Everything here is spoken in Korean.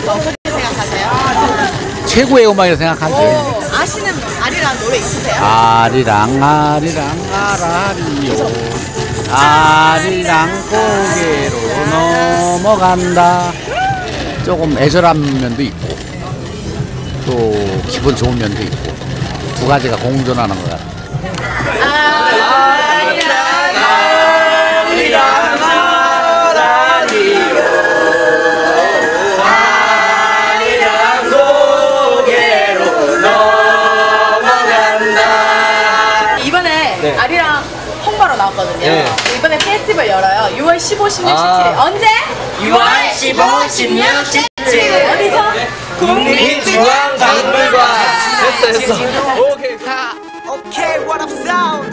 대해서 어떻게 생각하세요? 최고의 음악이라고 생각하지. 어, 아시는 아리랑 노래 있으세요? 아리랑 아리랑 아라리요 아리랑 고개로 넘어간다 조금 애절한 면도 있고 또 기분 좋은 면도 있고 두 가지가 공존하는 것 같아 이번 나왔거든요. 이번에 페스티벌 열어요. 6월 15, 16, 17일. 언제? 6월 15, 16, 17 어디서? 국립중앙박물관 Okay, what up sound?